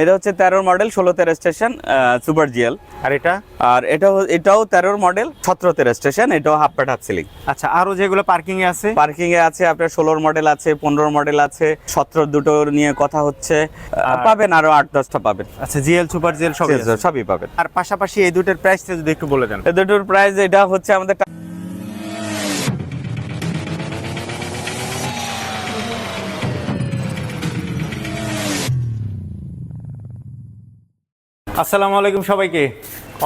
এটা হচ্ছে তেরোর মডেল ষোলোতে রেজিস্ট্রেশন সুপার জিএল। আর এটা? আর এটা এটাও তেরোর মডেল সতেরোতে রেজিস্ট্রেশন এটাও হাফ প্যাট হাফ সিলিং। আচ্ছা আরও যেগুলো পার্কিং এ আছে? পার্কিং এ আছে আপনার ষোলোর মডেল আছে পনেরোর মডেল আছে সতেরো দুটো নিয়ে কথা হচ্ছে পাবেন আরও আট দশটা পাবেন। আচ্ছা জিএল সুপার জিএল সব সবই পাবেন। আর পাশাপাশি এই দুটোর প্রাইসটা যদি একটু বলে দেন। এ দুটোর প্রাইস এটা হচ্ছে আমাদের আসসালামু আলাইকুম সবাইকে।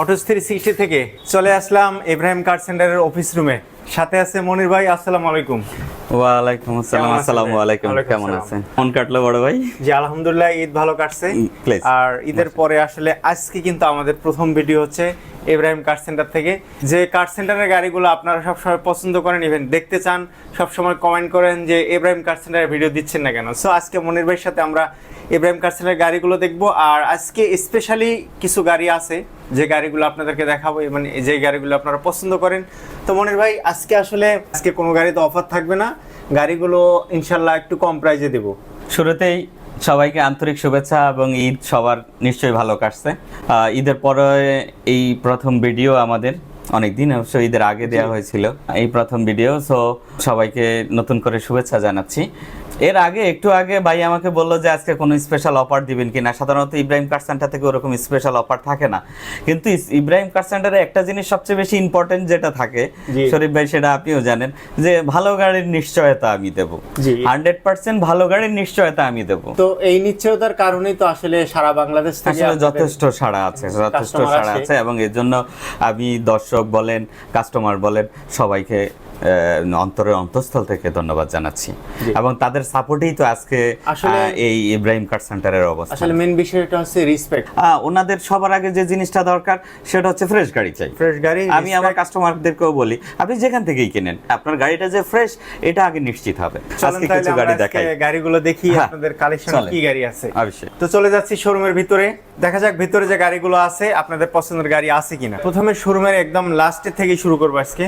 অটোস থ্রি সিক্সটি থেকে চলে আসলাম ইব্রাহিম কার সেন্টারের অফিস রুমে সাথে আছে মনির ভাই আসসালামু আলাইকুম। ওয়ালাইকুম আসসালাম আসসালামু আলাইকুম কেমন আছেন? ফোন কাটলো বড় ভাই? জি আলহামদুলিল্লাহ ঈদ ভালো কাটছে। আর ঈদের পরে আসলে আজকে কিন্তু আমাদের প্রথম ভিডিও হচ্ছে ইব্রাহিম কার সেন্টার থেকে। যে কার সেন্টারের গাড়িগুলো আপনারা সবসময় পছন্দ করেন ইভেন দেখতে চান, সবসময় কমেন্ট করেন যে ইব্রাহিম কার সেন্টারের ভিডিও দিচ্ছেন না কেন। সো আজকে মনির ভাইয়ের সাথে আমরা ইব্রাহিম কার সেন্টারের গাড়িগুলো দেখব। আর আজকে স্পেশালি কিছু গাড়ি আছে, যে গাড়িগুলো আপনাদেরকে দেখাবো মানে যে গাড়িগুলো আপনারা পছন্দ করেন। তো মনির ভাই, আজকে আসলে, আজকে কোনো গাড়িতে অফার থাকবে না। গাড়িগুলো ইনশাল্লাহ একটু কম প্রাইজে দেবো। শুরুতেই সবাইকে আন্তরিক শুভেচ্ছা এবং ঈদ সবার নিশ্চয়ই ভালো কাটছে। আহ, ঈদের পরে এই প্রথম ভিডিও আমাদের অনেক দিন অবশ্য ঈদের আগে দেওয়া হয়েছিল এই প্রথম ভিডিও সো সবাইকে নতুন করে শুভেচ্ছা জানাচ্ছি। এর আগে একটু আগে ভাই আমাকে বলল যে আজকে কোনো স্পেশাল অফার দিবেন কিনা। সাধারণত ইব্রাহিম কার সেন্টার থেকে ওরকম স্পেশাল অফার থাকে না। কিন্তু ইব্রাহিম কার সেন্টারে একটা জিনিস সবচেয়ে বেশি ইম্পর্টেন্ট যেটা থাকে শরীফ ভাই সেটা আপনিও জানেন যে ভালো গাড়ির নিশ্চয়তা আমি দেবো। হান্ড্রেড পার্সেন্ট ভালো গাড়ির নিশ্চয়তা আমি দেবো। তো এই নিশ্চয়তার কারণেই তো আসলে সারা বাংলাদেশ থেকে আসলে যথেষ্ট সাড়া আছে যথেষ্ট সাড়া আছে এবং এর জন্য আমি দর্শক বলেন কাস্টমার বলেন সবাইকে অন্তরের অন্তঃস্থল থেকে ধন্যবাদ জানাচ্ছি। এবং তাদের সাপোর্টেই তো আজকে এই ইব্রাহিম কার সেন্টারের অবস্থা। আসলে মেন বিষয়টা হচ্ছে রেসপেক্ট ওনাদের সবার আগে যে জিনিসটা দরকার সেটা হচ্ছে ফ্রেশ গাড়ি চাই। ফ্রেশ গাড়ি আমি আমার কাস্টমারদেরকেও বলি আপনি যেখান থেকেই কেনেন আপনার গাড়িটা যে ফ্রেশ এটা আগে নিশ্চিত হবে। আজকে কিছু গাড়ি দেখাই। গাড়িগুলো দেখি হ্যাঁ, আপনাদের কালেকশন কি গাড়ি আছে। অবশ্যই। তো চলে যাচ্ছি শোরুমের ভিতরে। দেখা যাক ভিতরে যে গাড়িগুলো আছে আপনাদের পছন্দের গাড়ি আছে কিনা। প্রথমে শোরুমের একদম লাস্টে থেকে শুরু করব আজকে।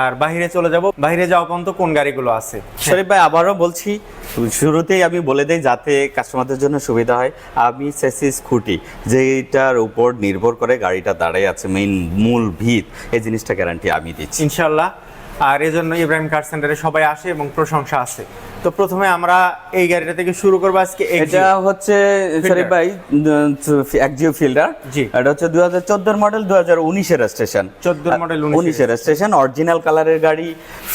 আর বাইরে চলে যাব। বাইরে যাওয়া পর্যন্ত কোন গাড়িগুলো আছে? শরীফ ভাই আবারও বলছি শুরুতেই আমি বলে দেই যাতে কাস্টমারদের জন্য সুবিধা হয় আমি সেসি স্কুটি যেটার উপর নির্ভর করে গাড়িটা দাঁড়ায় আছে মেইন মূল ভিত এই জিনিসটা গ্যারান্টি আমি দিচ্ছি। ইনশাল্লাহ আর এজন্য ইব্রাহিম কার সেন্টারে সবাই আসে এবং প্রশংসা আছে। তো প্রথমে আমরা এই গাড়িটা থেকে শুরু করব আজকে এটা হচ্ছে শরীফ ভাই একজিও ফিল্ডার জি। এটা হচ্ছে দুই হাজার চোদ্দোর মডেল দু হাজার উনিশের রেজিস্ট্রেশন 14 এর model, 19 উনিশের রেজিস্ট্রেশন অরিজিনাল কালারের গাড়ি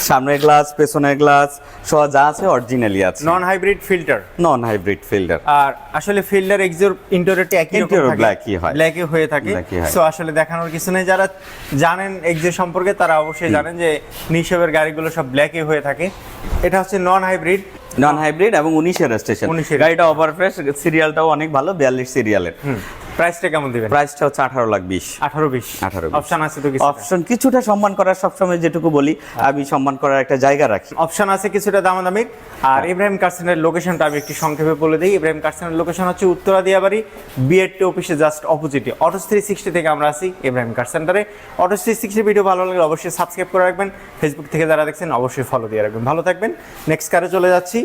সামনের গ্লাস পেছনের গ্লাস সহ যা আছে অরিজিনালি আছে। Non hybrid filter non hybrid fielder আর আসলে ফিল্ডার এক্সিওর ইন্টেরিয়রটি একই রকম Interior হয়। ব্ল্যাকই হয়ে থাকে। সো আসলে দেখানোর কিছু নেই। যারা জানেন এক্সিও সম্পর্কে তারা অবশ্যই জানেন যে নিশবের গাড়িগুলো সব ব্ল্যাকই হয়ে থাকে। এটা হচ্ছে নন হাইব্রিড নন হাইব্রিড এবং উনিশের রেজিস্ট্রেশন 19 এর। গাড়িটা অপার ফ্রেশ সিরিয়ালটাও অনেক ভালো বিয়াল্লিশ সিরিয়ালের প্রাইসটা কেমন দিবেন? প্রাইসটা হচ্ছে আঠারো লাখ বিশ। আঠারো বিশ। 18 20 অপশন আছে তো কিছু অপশন কিছুটা সম্মান করার সবসময় যেটুকু বলি আমি সম্মান করার একটা জায়গা রাখি। অপশন আছে কিছুটা দামাদামির। আর ইব্রাহিম কার্সেনের লোকেশনটা আমি একটু সংক্ষেপে বলে দিই। ইব্রাহিম কার্সেনের লোকেশন হচ্ছে উত্তরা দিয়াবাড়ি বিএডটি অফিসে জাস্ট অপোজিটে অটোস থ্রি সিক্সটি থেকে আমরা আসি ইব্রাহিম কার সেন্টারে অটোস থ্রি সিক্সটি ভিডিও ভালো লাগলে অবশ্যই সাবস্ক্রাইব করে রাখবেন। ফেসবুক থেকে যারা দেখছেন অবশ্যই ফলো দিয়ে রাখবেন। ভালো থাকবেন। নেক্সট কারে চলে যাচ্ছি।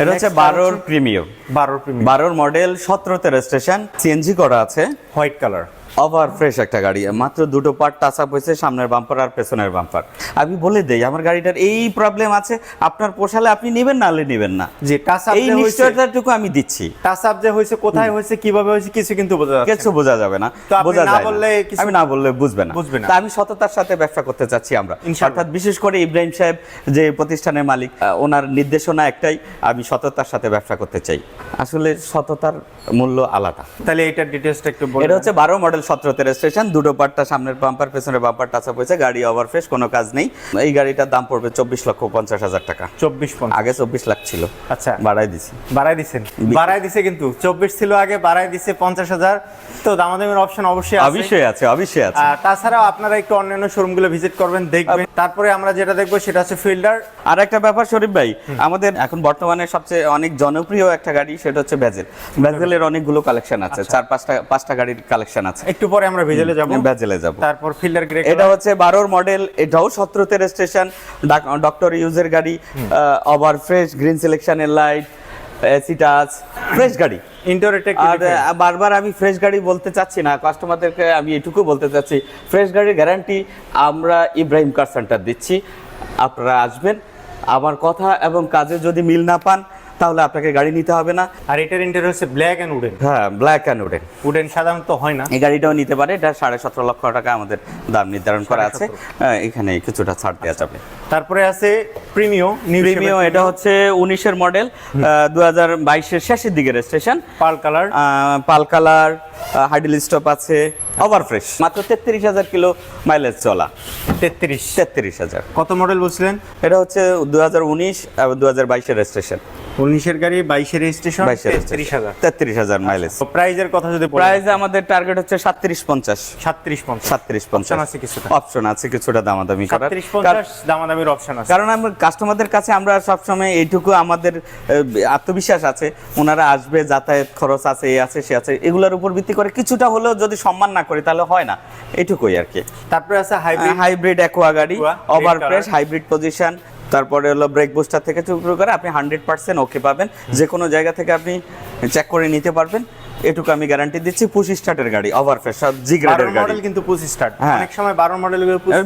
এটা হচ্ছে বারোর প্রিমিয়াম। বারোর প্রিমিয়াম। বারোর মডেল সতেরোতে রেজিস্ট্রেশন সিএনজি করা আছে। হোয়াইট কালার ওভার ফ্রেশ একটা গাড়ি। মাত্র দুটো পার্ট টাচ আপ হয়েছে সামনের বাম্পার আর পেছনের বাম্পার আমি বলে দেই আমার গাড়িটার এই প্রবলেম আছে আপনার পোষালে আপনি নেবেন না হলে নেবেন না। যে টাচ আপ এই নিশ্চয়তাটুকু আমি দিচ্ছি। টাচ আপ যে হয়েছে কোথায় হয়েছে কীভাবে হয়েছে কিছু কিন্তু বোঝা যাচ্ছে কিছু বোঝা যাবে না। তো আপনি বোঝা না বললে আমি না বললে বুঝবে না। বুঝবে না। আমি সততার সাথে ব্যবসা করতে চাচ্ছি আমরা। অর্থাৎ বিশেষ করে ইব্রাহিম সাহেব যে প্রতিষ্ঠানের মালিক ওনার নির্দেশনা একটাই আমি সততার সাথে ব্যবসা করতে চাই। আসলে সততার মূল্য আলাদা। তাহলে এটার ডিটেলসটা একটু বলে এটা হচ্ছে বারো মডেল সতেরোতে রেজিস্ট্রেশন দুটো পার্টটা সামনের বাম্পার পেছনের বাম্পার টাচা পড়েছে গাড়ি ওভারফ্রেশ কোনো কাজ নেই। এই গাড়িটার দাম পড়বে চব্বিশ লক্ষ পঞ্চাশ হাজার টাকা। চব্বিশ আগে চব্বিশ লাখ ছিল। আচ্ছা। বাড়াই দিছি। বাড়াই দিছেন? বাড়াই দিছে কিন্তু। চব্বিশ ছিল আগে বাড়াই দিছে পঞ্চাশ হাজার। তো দামাদামের অপশন অবশ্যই অবশ্যই আছে অবশ্যই আছে। তাছাড়াও আপনারা একটু অন্যান্য শোরুমগুলো ভিজিট করবেন দেখবেন। তারপরে আমরা যেটা দেখব সেটা হচ্ছে ফিল্ডার আর একটা ব্যাপার শরীফ ভাই আমাদের এখন বর্তমানে সবচেয়ে অনেক জনপ্রিয় একটা গাড়ি সেটা হচ্ছে ব্যাজেল ব্যাজেলের অনেকগুলো কালেকশন আছে চার পাঁচটা পাঁচটা গাড়ির কালেকশন আছে। একটু পরে আমরা ভিজেলে যাব। ব্যাজেলে যাব। তারপর ফিল্ডার গ্রে এটা হচ্ছে বারোর মডেল এটাও সতেরোতে রেজিস্ট্রেশন ডক্টর ইউজের গাড়ি ওভার ফ্রেশ গ্রিন সিলেকশনের লাইট এসি টাচ ফ্রেশ গাড়ি। আর বারবার আমি ফ্রেশ গাড়ি বলতে চাচ্ছি না কাস্টমারদেরকে আমি এটুকু বলতে চাচ্ছি ফ্রেশ গাড়ির গ্যারান্টি আমরা ইব্রাহিম কার সেন্টার দিচ্ছি। আপনারা আসবেন আমার কথা এবং কাজে যদি মিল না পান তাহলে আপনাকে গাড়ি নিতে হবে না। আর এটার ইন্টারিয়র হচ্ছে ব্ল্যাক এন্ড উডেন হ্যাঁ ব্ল্যাক অ্যান্ড উডেন উডেন সাধারণত হয় না। এই গাড়িটাও নিতে পারে এটা সাড়ে সতেরো লক্ষ টাকা আমাদের দাম নির্ধারণ করা আছে। হ্যাঁ, এখানে কিছুটা ছাড় দেওয়া যাবে। তারপরে আছে প্রিমিও প্রিমিও এটা হচ্ছে উনিশের মডেল দু হাজার বাইশের শেষের দিকে registration pearl colour pearl colour hydel stop আছে ওভার ফ্রেশ মাত্র তেত্রিশ হাজার কিলো মাইলেজ চলা। তেত্রিশ। তেত্রিশ হাজার। কত মডেল বলছিলেন? এটা হচ্ছে দু হাজার উনিশ এবং দু হাজার বাইশের রেজিস্ট্রেশন উনিশের গাড়ি বাইশের রেজিস্ট্রেশন তেত্রিশ হাজার। তেত্রিশ হাজার মাইলেজ প্রাইজের কথা যদি প্রাইস আমাদের টার্গেট হচ্ছে সাতত্রিশ পঞ্চাশ। সাতত্রিশ পঞ্চাশ। সাতত্রিশ পঞ্চাশ। আছে কিছুটা। অপশন আছে কিছুটা দামাদামি করার। দামাদামির অপশন আছে। কারণ আমরা কাস্টমারদের কাছে আমরা সবসময় এইটুকু আমাদের আত্মবিশ্বাস আছে। ওনারা আসবে যাতায়াত খরচ আছে এই আছে সে আছে। এগুলোর উপর ভিত্তি করে কিছুটা হলেও যদি সম্মান না করে তাহলে হয় না। এটুকুই আর কি। তারপরে আছে হাইব্রিড হাইব্রিড অ্যাকোয়া গাড়ি ওভার প্রেস হাইব্রিড পজিশন তারপরে হলো ব্রেক বুস্টার থেকে শুরু করে আপনি হান্ড্রেড পার্সেন্ট ওকে পাবেন। যে কোনো জায়গা থেকে আপনি চেক করে নিতে পারবেন। এটুকু আমি গ্যারান্টি দিচ্ছি পুশ স্টার্টের গাড়ি ওভার সব জি গ্রেডের গাড়ি। মডেল কিন্তু পুশ স্টার্ট। হ্যাঁ। অনেক সময় বারো মডেল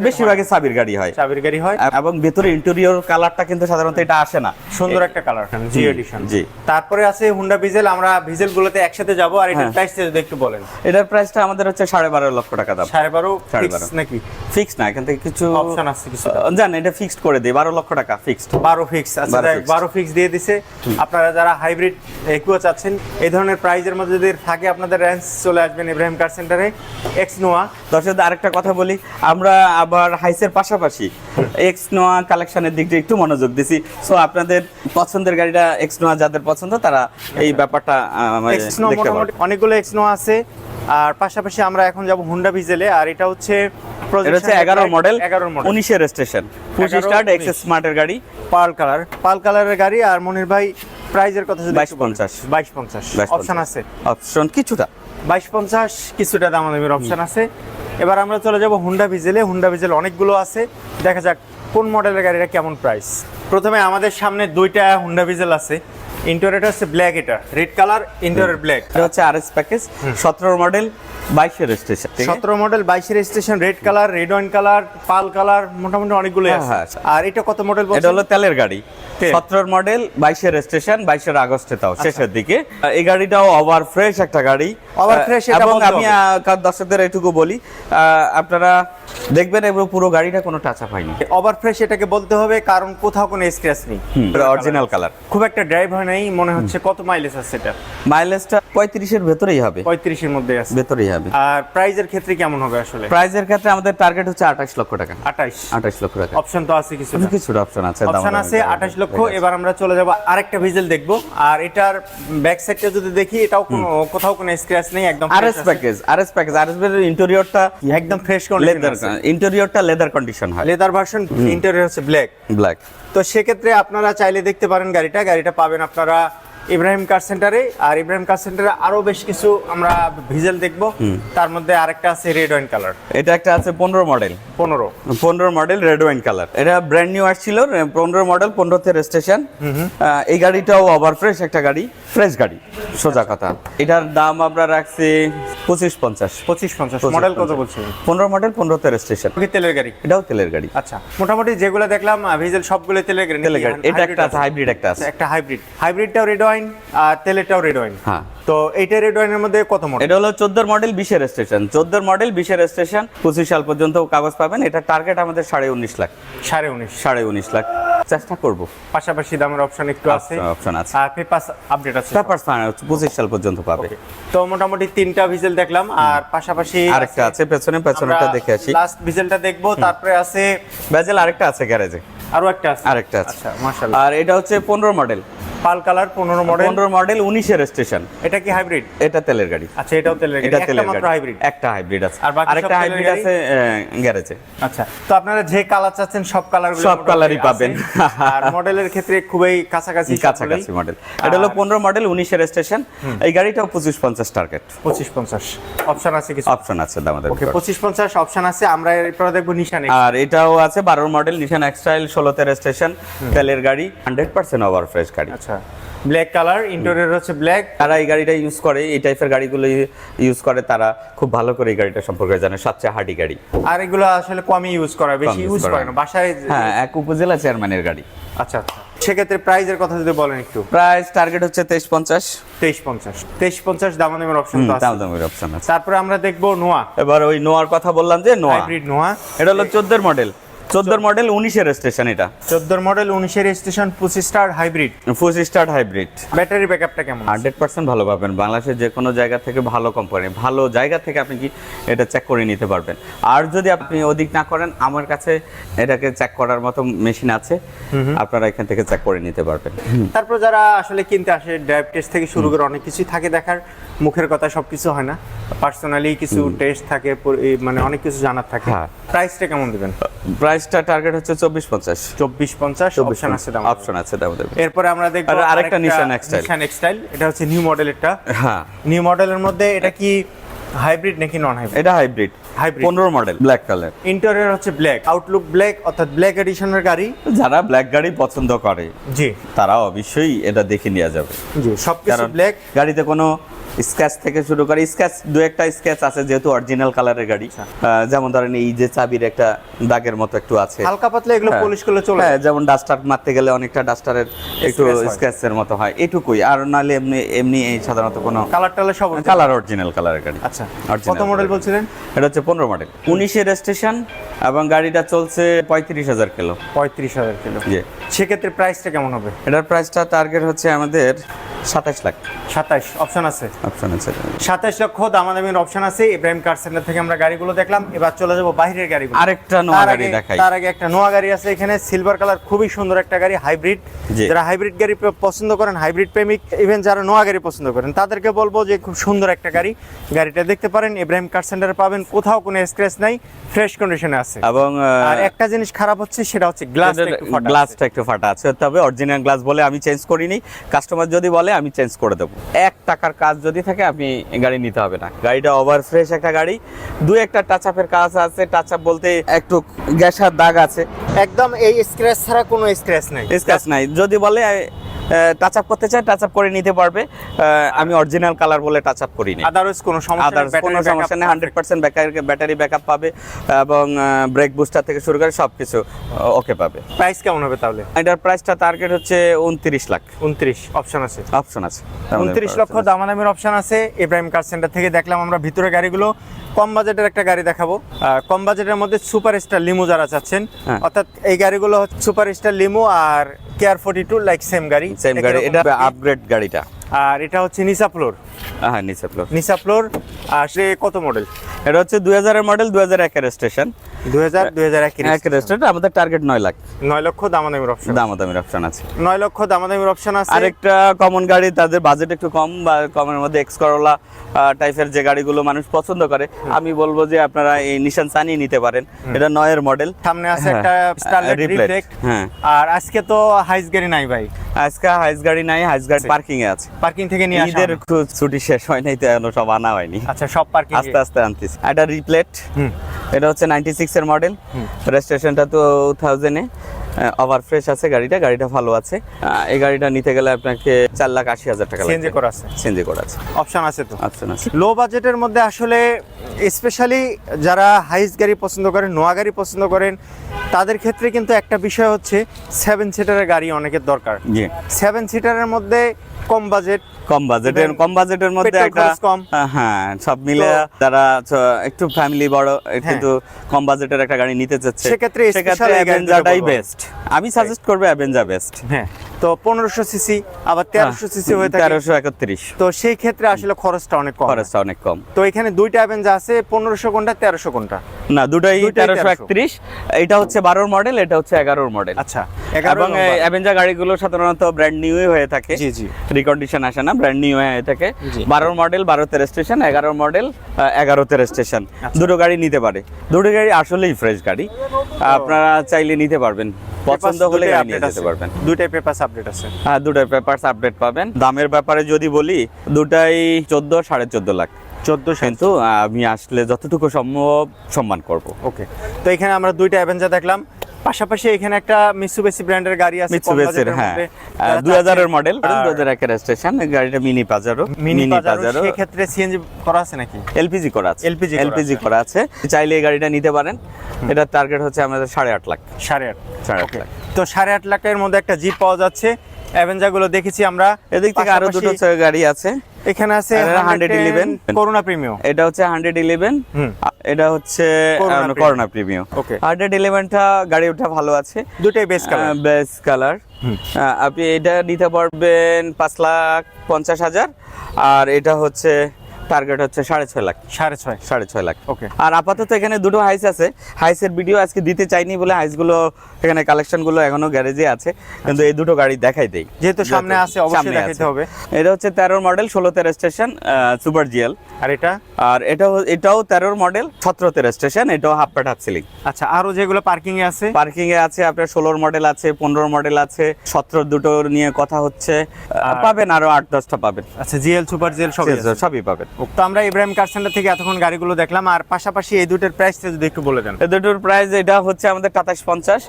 বেশিরভাগই সাবির গাড়ি হয়। চাবির গাড়ি হয়। এবং ভেতরে ইন্টেরিয়র কালারটা কিন্তু সাধারণত এটা আসে না। সুন্দর একটা কালার জি জি, এডিশন জি। তারপরে আছে হুন্ডা ভিজেল আমরা ভিজেল গুলোতে একসাথে যাব আর এটার হ্যাঁ। প্রাইস যদি একটু বলেন। এটার প্রাইসটা আমাদের হচ্ছে সাড়ে বারো লক্ষ টাকা দাম। সাড়ে বারো সাড়ে fix বারো। নাকি? ফিক্সড না এখান থেকে কিছু Option আছে কিছু। জান এটা ফিক্সড করে দিই বারো লক্ষ টাকা ফিক্সড বারো ফিক্স আচ্ছা বারো যাই, fixed। বারো ফিক্স দিয়ে দিছে। আপনারা যারা হাইব্রিড একুয়া চাচ্ছেন এই ধরনের প্রাইজের মধ্যে যদি থাকে আপনাদের রেঞ্জ চলে আসবেন ইব্রাহিম কার সেন্টারে এক্স নোয়া দর্শক আরেকটা কথা বলি আমরা আবার হাইসের পাশাপাশি এক্স নোয়া কালেকশনের দিক দিয়ে একটু মনোযোগ দিছি। সো আপনাদের পছন্দের গাড়িটা এক্স নোয়া যাদের পছন্দ তারা এই ব্যাপারটা অনেকগুলো এক্স নোয়া আছে। আর পাশাপাশি আমরা এখন যাব হুন্ডা ভিজেলে আর এটা হচ্ছে এটা হচ্ছে এগারো মডেল এগারো মডেল উনিশের রেজিস্ট্রেশন পুশ 11, স্টার্ট এক্স 19 স্মার্টের গাড়ি পাল কালার পাল কালারের গাড়ি আর মনির ভাই প্রাইজের কথা যদি বাইশ পঞ্চাশ। বাইশ পঞ্চাশ। অপশন আছে। অপশন কিছুটা বাইশ পঞ্চাশ কিছুটা দামাদামির অপশন আছে। এবার আমরা চলে যাব হুন্ডা ভিজেলে হুন্ডা ভিজেল অনেকগুলো আছে। দেখা যাক কোন মডেলের গাড়িটা কেমন প্রাইস প্রথমে আমাদের সামনে দুইটা হুন্ডা ভিজেল আছে। ইন্টোরিয়র হচ্ছে ব্ল্যাক এটা। রেড কালার ইন্টোরিয়র ব্ল্যাক এটা হচ্ছে আর এস প্যাকেজ সতেরো মডেল বাইশের রেজিস্ট্রেশন সতেরো মডেল বাইশের station red colour red wine colour pearl colour মোটামুটি অনেকগুলো হ্যাঁ, আছে। হ্যাঁ। আর এটা কত মডেল এটা হলো তেলের গাড়ি। তেল। সতেরোর মডেল বাইশের রেজিস্ট্রেশন বাইশের আগস্টে তাও শেষের দিকে। এই গাড়িটাও ওভার ফ্রেশ একটা গাড়ি। Fresh এটা এবং আমি দর্শকদের এটুকু বলি আপনারা দেখবেন এবং পুরো গাড়িটা কোনো টাচ আপ হয়নি। ওভার ফ্রেশ এটাকে বলতে হবে কারণ কোথাও কোনো স্ক্র্যাচ নেই। অরিজিনাল কালার খুব একটা ড্রাইভ হয় নাই মনে হচ্ছে কত মাইলেজ আছে এটা। মাইলেজটা পঁয়ত্রিশের ভেতরেই হবে। পঁয়ত্রিশের মধ্যে আছে। ভেতরেই হবে। আর প্রাইজের ক্ষেত্রে কেমন হবে আসলে? প্রাইজের ক্ষেত্রে আমাদের টার্গেট হচ্ছে আঠাশ লক্ষ টাকা। আঠাইশ আঠাশ লক্ষ টাকা। অপশন তো আছে কিছু কিছুটা অপশন আছে অপশন আছে। আঠাশ লক্ষ। এবার আমরা চলে যাব আরেকটা ভিজেল দেখব। আর এটার ব্যাক সাইডটা যদি দেখি এটাও কোনো কোথাও কোনো স্ক্র্যাচ নেই একদম আর fresh S package R S package R S ইন্টেরিয়রটা একদম ফ্রেশ লেদার ইন্টেরিয়রটা লেদার কন্ডিশন হয়। লেদার ভার্সন ইন্টেরিয়র হচ্ছে ব্ল্যাক ব্ল্যাক তো সেক্ষেত্রে আপনারা চাইলে দেখতে পারেন গাড়িটা। গাড়িটা পাবেন আপনারা ইব্রাহিম কার সেন্টারে আর ইব্রাহিম কার সেন্টারে আরও বেশ কিছু আমরা ভিজেল দেখব। তার মধ্যে আরেকটা আছে রেড ওয়াইন কালার এটা একটা আছে পনেরো মডেল পনেরো। পনেরো মডেল রেড ওয়াইন কালার এটা ব্র্যান্ড নিউ আসছিল পনেরো মডেল পনেরোতে রেজিস্ট্রেশন এই গাড়িটাও ওভার ফ্রেশ একটা গাড়ি ফ্রেশ গাড়ি সোজা কথা। এটার দাম আমরা রাখছি পঁচিশ পঞ্চাশ। পঁচিশ পঞ্চাশ। মডেল কত। বলছেন পনেরো মডেল পনেরোতে রেজিস্ট্রেশন তেলের গাড়ি। এটাও তেলের গাড়ি। আচ্ছা মোটামুটি যেগুলো দেখলাম ভিজেল সবগুলো তেলের গাড়ি তেলের গাড়ি। এটা একটা হাইব্রিড একটা আছে। একটা হাইব্রিড হাইব্রিডটাও রেড ওয়াইন আর তেলেরটাও রেড ওয়াইন হ্যাঁ। তো এইটা রেড ওয়াইনের মধ্যে কত মডেল এটা হলো চোদ্দোর মডেল বিশের স্টেশন চোদ্দোর মডেল বিশের স্টেশন পঁচিশ সাল পর্যন্ত কাগজ পাবেন। এটা টার্গেট আমাদের সাড়ে উনিশ লাখ। সাড়ে উনিশ। সাড়ে উনিশ লাখ। চেষ্টা করব। পাশাপাশি দামের অপশন একটু আছে। অপশন আছে। আর পেপাস আপডেট আছে ব্যাপার পঁচিশ সাল পর্যন্ত পাবে। তো মোটামুটি তিনটা ভিজেল দেখলাম। আর পাশাপাশি আরেকটা আছে পেছনে পেছনেটা দেখে আসি। লাস্ট ভিজেলটা দেখব। তারপরে আছে ব্যাজেল আরেকটা আছে গ্যারেজে আরও একটা আছে। আরেকটা আছে। আচ্ছা মাশাআল্লাহ। আর এটা হচ্ছে পনেরো মডেল পাল কালার পনেরো মডেল পনেরো মডেল উনিশের স্টেশন এটা কি হাইব্রিড এটা তেলের গাড়ি। আচ্ছা এটাও তেলের গাড়ি। এটা তেলের গাড়ি। হাইব্রিড একটা হাইব্রিড আছে। আর বাকি আরেকটা হাইব্রিড আছে গ্যারেজে আচ্ছা তো আপনারা যে কালার চাচ্ছেন সব কালার সব colour-ই পাবেন। আর মডেলের ক্ষেত্রে খুবই কাছাকাছি কাছাকাছি মডেল এটা হলো পনেরো মডেল উনিশের স্টেশন এই গাড়িটাও পঁচিশ পঞ্চাশ টার্গেট পঁচিশ পঞ্চাশ। অপশন আছে কিছু? অপশন আছে আমাদের ওকে পঁচিশ পঞ্চাশ অপশন আছে। আমরা এরপরে দেখব নিশানে আর এটাও আছে বারোর মডেল নিশান এক্সটাইল ষোলোতে স্টেশন তেলের গাড়ি হান্ড্রেড পার্সেন্ট ওভার ফ্রেশ গাড়ি। আচ্ছা। ব্ল্যাক কালার ইন্টেরিয়র হচ্ছে ব্ল্যাক তারা এই গাড়িটা ইউজ করে এই টাইপের গাড়িগুলো ইউজ করে তারা খুব ভালো করে এই গাড়িটা সম্পর্কে জানে সবচেয়ে হার্ডি গাড়ি। আর এগুলো আসলে কমই ইউজ করা বেশি ইউজ করে। না বাসায় হ্যাঁ এক উপজেলা চেয়ারম্যানের গাড়ি। আচ্ছা আচ্ছা। সেক্ষেত্রে প্রাইজের কথা যদি বলেন একটু। প্রাইস টার্গেট হচ্ছে তেইশ পঞ্চাশ। তেইশ পঞ্চাশ। তেইশ পঞ্চাশ দামাদামের অপশন দাম দামের অপশন আছে। তারপরে আমরা দেখব নোয়া। এবার ওই নোয়ার কথা বললাম যে নোয়া। Hybrid Noah. এটা হলো চোদ্দোর মডেল চোদ্দোর মডেল উনিশের স্টেশন এটা। চোদ্দোর মডেল উনিশের স্টেশন পঁচিশ star hybrid full start hybrid battery ব্যাকআপটা কেমন? হান্ড্রেড পার্সেন্ট ভালো পাবেন। বাংলাদেশের যে কোনো জায়গা থেকে ভালো কোম্পানি ভালো জায়গা থেকে আপনি কি এটা চেক করে নিতে পারবেন। আর যদি আপনি অধিক না করেন আমার কাছে এটাকে চেক করার মতো মেশিন আছে। আপনারা এখান থেকে চেক করে নিতে পারবেন। তারপর যারা আসলে কিনতে আসে ড্রাইভ টেস্ট থেকে শুরু করে অনেক কিছুই থাকে দেখার মুখের কথা সবকিছু হয় না। পার্সোনালি কিছু টেস্ট থাকে মানে অনেক কিছু জানার থাকে। হ্যাঁ। প্রাইসটা কেমন দিবেন? প্রাইসটা টার্গেট হচ্ছে চব্বিশ পঞ্চাশ। চব্বিশ পঞ্চাশ অপশন আছে দাম অপশন আছে দাম এরপরে আমরা দেখব আর আরেকটা Nissan X-Style। নিশান এক্সটাইল এটা হচ্ছে নিউ মডেলেরটা হ্যাঁ। নিউ মডেলের মধ্যে এটা কি হাইব্রিড নাকি নন হাইব্রিড এটা হাইব্রিড Hybrid। পনেরো মডেল ব্ল্যাক কালার ইন্টেরিয়র হচ্ছে ব্ল্যাক আউটলুক ব্ল্যাক অর্থাৎ ব্ল্যাক এডিশনের গাড়ি। যারা ব্ল্যাক গাড়ি পছন্দ করে জি। তারা অবশ্যই এটা দেখে নেওয়া যাবে। জি সবকিছু ব্ল্যাক গাড়িতে কোনো স্ক্র্যাচ থেকে শুরু করে স্ক্র্যাচ দু একটা স্ক্র্যাচ আছে যেহেতু অরিজিনাল কালারের গাড়ি। আচ্ছা। যেমন ধরেন এই যে চাবির একটা দাগের মতো একটু আছে। হালকা পাতলা এগুলো হ্যাঁ। পলিশ করলে চলে হ্যাঁ যেমন ডাস্টার মারতে গেলে অনেকটা ডাস্টারের একটু হয়। স্ক্র্যাচের মতো হয় এটুকুই। আর নাহলে এমনি এমনি এই সাধারণত কোনো কালার টালার সব কালার অরিজিনাল কালারের গাড়ি। আচ্ছা। কত মডেল বলছিলেন? এটা হচ্ছে পনেরো মডেল উনিশের স্টেশন এবং গাড়িটা চলছে পঁয়ত্রিশ হাজার কিলো। পঁয়ত্রিশ হাজার কিলো। জি। সেক্ষেত্রে প্রাইসটা কেমন হবে? এটার প্রাইসটা টার্গেট হচ্ছে আমাদের সাতাশ লাখ। সাতাশ অপশন আছে। অপশন আছে। সাতাশ লক্ষ দামাদামির অপশন আছে। ইব্রাহিম কার সেন্টার থেকে আমরা গাড়িগুলো দেখলাম। এবার চলে যাব বাইরের গাড়িগুলো। আরেকটা নোয়া গাড়ি দেখাই। তার আগে একটা নোয়া গাড়ি আছে এখানে। সিলভার কালার খুবই সুন্দর একটা গাড়ি হাইব্রিড যারা হাইব্রিড গাড়ি পছন্দ করেন হাইব্রিড প্রেমিক ইভেন যারা নোয়া গাড়ি পছন্দ করেন তাদেরকে বলব যে খুব সুন্দর একটা গাড়ি। গাড়িটা দেখতে পারেন ইব্রাহিম কার সেন্টারে পাবেন। কোথাও কোনো স্ক্র্যাচ নাই ফ্রেশ কন্ডিশনে আছে। এবং আর একটা জিনিস খারাপ হচ্ছে সেটা হচ্ছে একটু ফাটা। গ্লাসটা একটু ফাটা আছে। তবে অরিজিনাল গ্লাস বলে আমি চেঞ্জ করিনি। কাস্টমার যদি বলে আমি চেঞ্জ করে দেবো। এক টাকার কাজ যদি থাকে আপনি গাড়ি নিতে হবে না। গাড়িটা ওভার ফ্রেশ একটা গাড়ি। দু একটা টাচ আপের কাজ আছে। টাচ আপ বলতে একটু গ্যাসার দাগ আছে। একদম এই স্ক্র্যাচ ছাড়া কোনো স্ক্র্যাচ নাই। স্ক্র্যাচ নাই। যদি বলে টাচ আপ করতে চায় টাচ আপ করে নিতে পারবে। আমি অরিজিনাল কালার বলে টাচ আপ করিনি। আদারওয়াইজ কোনো সমস্যা আদার্স কোনো সমস্যা নেই। হান্ড্রেড পার্সেন্ট ব্যাটারি ব্যাকআপ পাবে এবং ব্রেক বুস্টার থেকে শুরু করে সব কিছু ওকে পাবে। প্রাইস কেমন হবে তাহলে? এটার প্রাইসটা টার্গেট হচ্ছে উনত্রিশ লাখ। উনত্রিশ অপশন আছে। অপশন আছে। উনত্রিশ লক্ষ দামাদামের অপশন আছে ইব্রাহিম কার সেন্টার থেকে দেখলাম আমরা ভিতরে গাড়িগুলো। কম বাজেটের একটা গাড়ি দেখাবো। কম বাজেটের মধ্যে সুপার স্টার লিমু যারা চাচ্ছেন হ্যাঁ। অর্থাৎ এই গাড়িগুলো হচ্ছে সুপার স্টার লিমু আর care forty two like same গাড়ি সেম গাড়ি এটা আপগ্রেড গাড়িটা। আর এটা হচ্ছে নিসা ফ্লোর হ্যাঁ নিচে ফ্লোর নিসা ফ্লোর আর সে কত মডেল এটা হচ্ছে দুই হাজারের মডেল দুই হাজার একের স্টেশন আমাদের টার্গেট নয় লাখ। নয় লক্ষ দামাদামের অপশন দামাদামির অপশন আছে। নয় লক্ষ দামাদামের অপশন আছে। আরেকটা কমন গাড়ি তাদের বাজেট একটু কম বা কমের মধ্যে এক্স করোলা টাইপের যে গাড়িগুলো মানুষ পছন্দ করে আমি বলব যে আপনারা এই নিশান সানি নিতে পারেন। এটা নয়ের মডেল সামনে আছে হ্যাঁ, একটা স্টারলাইট রিফ্লেক্ট হ্যাঁ। আর আজকে তো হাইস গাড়ি নাই ভাই। আজকে হাইস গাড়ি নাই হাইস গাড়ি পার্কিং এ আছে। পার্কিং থেকে নিয়ে আসা ঈদের ছুটি শেষ হয় নাই তো সব আনা হয়নি। আচ্ছা সব পার্কিং আস্তে আস্তে আনতেছি। এটা রিপ্লেট হুম। এটা হচ্ছে নাইনটি সিক্সের মডেল রেজিস্ট্রেশনটা তো থাউজেন্ডে ওভার ফ্রেশ আছে গাড়িটা গাড়িটা ভালো আছে। এই গাড়িটা নিতে গেলে আপনাকে চার লাখ আশি হাজার টাকা সিএনজি করা আছে। সিএনজি করা আছে। অপশন আছে তো? অপশন আছে। লো বাজেটের মধ্যে আসলে স্পেশালি যারা হাইস গাড়ি পছন্দ করেন নোয়া গাড়ি পছন্দ করেন তাদের ক্ষেত্রে কিন্তু একটা বিষয় হচ্ছে সেভেন সিটারের গাড়ি অনেকের দরকার। জি। সেভেন সিটারের মধ্যে কম বাজেট কম বাজেটের কম বাজেটের মধ্যে একটা কম। হ্যাঁ সব মিলে যারা একটু ফ্যামিলি বড় কিন্তু কম বাজেটের একটা গাড়ি নিতে চাচ্ছে সেক্ষেত্রে এই অ্যাভেঞ্জারটাই বেস্ট আমি সাজেস্ট করব অ্যাভেঞ্জার বেস্ট হ্যাঁ। তো পনেরোশো সিসি আবার তেরোশো সিসি হয়ে থাকে। তেরোশো একত্রিশ। তো সেই ক্ষেত্রে আসলে খরচটা অনেক কম। খরচটা অনেক কম। তো এখানে দুইটা অ্যাভেঞ্জা আছে পনেরোশো কোনটা তেরোশো কোনটা? না দুটাই তেরোশো। একত্রিশ। এটা হচ্ছে বারোর মডেল এটা হচ্ছে এগারোর মডেল আচ্ছা এবং অ্যাভেঞ্জার গাড়িগুলো সাধারণত ব্র্যান্ড নিউই হয়ে থাকে। জি, জি। রিকন্ডিশন আসে না ব্র্যান্ড নিউ হয়ে থাকে। বারোর মডেল বারোতে রেজিস্ট্রেশন এগারোর মডেল এগারোতে রেজিস্ট্রেশন আচ্ছা। দুটো গাড়ি নিতে পারে। দুটো গাড়ি আসলেই ফ্রেশ গাড়ি। আপনারা চাইলে নিতে পারবেন। পছন্দ হলে গাড়ি নিয়ে যেতে পারবেন। দুইটাই পেপার আপডেট আছে। হ্যাঁ দুটাই পেপারস আপডেট পাবেন। দামের ব্যাপারে যদি বলি দুটাই চোদ্দ সাড়ে চোদ্দ লাখ। চোদ্দ কিন্তু আমি আসলে যতটুকু সম্ভব সম্মান করব। ওকে তো এখানে আমরা দুইটা অ্যাভেঞ্জার দেখলাম। পাশাপাশি এখানে একটা মিসুবেসি ব্র্যান্ডের গাড়ি আছে বাজেটের হ্যাঁ। মধ্যে, যারা দুই হাজারের চাচ্ছেন, মডেল আর দু হাজার স্টেশন গাড়িটা মিনি পাজারো মিনি পাজারো সেক্ষেত্রে সিএনজি করা আছে নাকি? এলপিজি করা আছে। করা এলপিজি করা আছে। চাইলে এই গাড়িটা নিতে পারেন। এটার টার্গেট হচ্ছে আমাদের সাড়ে আট লাখ। সাড়ে আট। সাড়ে আট Okay. লাখ। তো সাড়ে আট লাখের মধ্যে একটা জিপ পাওয়া যাচ্ছে। অ্যাভেঞ্জারগুলো দেখেছি আমরা। এদিক থেকে আরও দুটো গাড়ি আছে। এখানে আছে 111 করোনা প্রিমিয়াম এটা হচ্ছে হান্ড্রেড ইলেভেন হুম। এটা হচ্ছে করোনা প্রিমিয়াম ওকে হান্ড্রেড ইলেভেনটা গাড়ি ওঠা ভালো আছে। দুটাই বেস কালার বেস কালার আপনি এটা নিতে পারবেন পাঁচ লাখ পঞ্চাশ হাজার। আর এটা হচ্ছে টার্গেট হচ্ছে সাড়ে ছয় লাখ। সাড়ে ছয়। সাড়ে ছয় লাখ। ওকে আর আপাতত এখানে দুটো হাইস আছে। হাইসের ভিডিও আজকে দিতে চাইনি বলে হাইসগুলো এখানে কালেকশনগুলো এখনও গ্যারেজে আছে। কিন্তু এই দুটো গাড়ি দেখাই দেই। যেহেতু সামনে আছে অবশ্যই দেখাতে হবে। এটা হচ্ছে তেরোর মডেল ষোলো তেরো স্টেশন সুপার জিএল আর এটা? আর এটা এটাও তেরোর মডেল সতেরো তেরো স্টেশন এটাও হাফ প্যাট হাফ সিলিং আচ্ছা আরও যেগুলো পার্কিং এ আছে? পার্কিং এ আছে আপনার ষোলোর মডেল আছে পনেরোর মডেল আছে সতেরো দুটো নিয়ে কথা হচ্ছে। পাবেন আরও আট দশটা পাবেন। আচ্ছা জিএল সুপার জিএল সব সবই পাবেন। তো আমরা ইব্রাহিম কার সেন্টার থেকে এতক্ষণ গাড়িগুলো দেখলাম আর পাশাপাশি এই দুটোর প্রাইসটা যদি একটু বলে দেন। এই দুটোর প্রাইস এটা হচ্ছে আমাদের সাতাশ পঞ্চাশ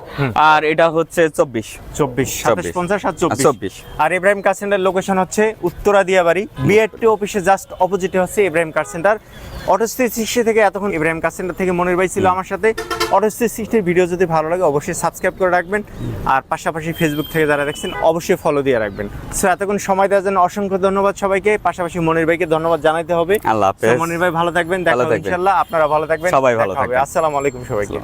আর এটা হচ্ছে চব্বিশ। চব্বিশ সাতাশ পঞ্চাশ আর চব্বিশ। আর ইব্রাহিম কার সেন্টার লোকেশন হচ্ছে উত্তরা দিয়াবাড়ি। বিএডটি অফিসে জাস্ট অপোজিটে হচ্ছে ইব্রাহিম কার সেন্টার অটোস্থির থেকে এতক্ষণ ইব্রাহিম কার সেন্টার থেকে মনির ভাই ছিল আমার সাথে। অটোস্ট্রি সিক্সটির ভিডিও যদি ভালো লাগে অবশ্যই সাবস্ক্রাইব করে রাখবেন। আর পাশাপাশি ফেসবুক থেকে যারা দেখছেন অবশ্যই ফলো দিয়ে রাখবেন। সো এতক্ষণ সময় দেওয়ার জন্য অসংখ্য ধন্যবাদ সবাইকে। পাশাপাশি মনির ভাইকে ধন্যবাদ জানাতে হবে। আল্লাহ মনির ভাই ভালো থাকবেন দেখা। ইনশাল্লাহ আপনারা ভালো থাকবেন। সবাই ভালো থাকবেন। আসসালামু আলাইকুম সবাইকে।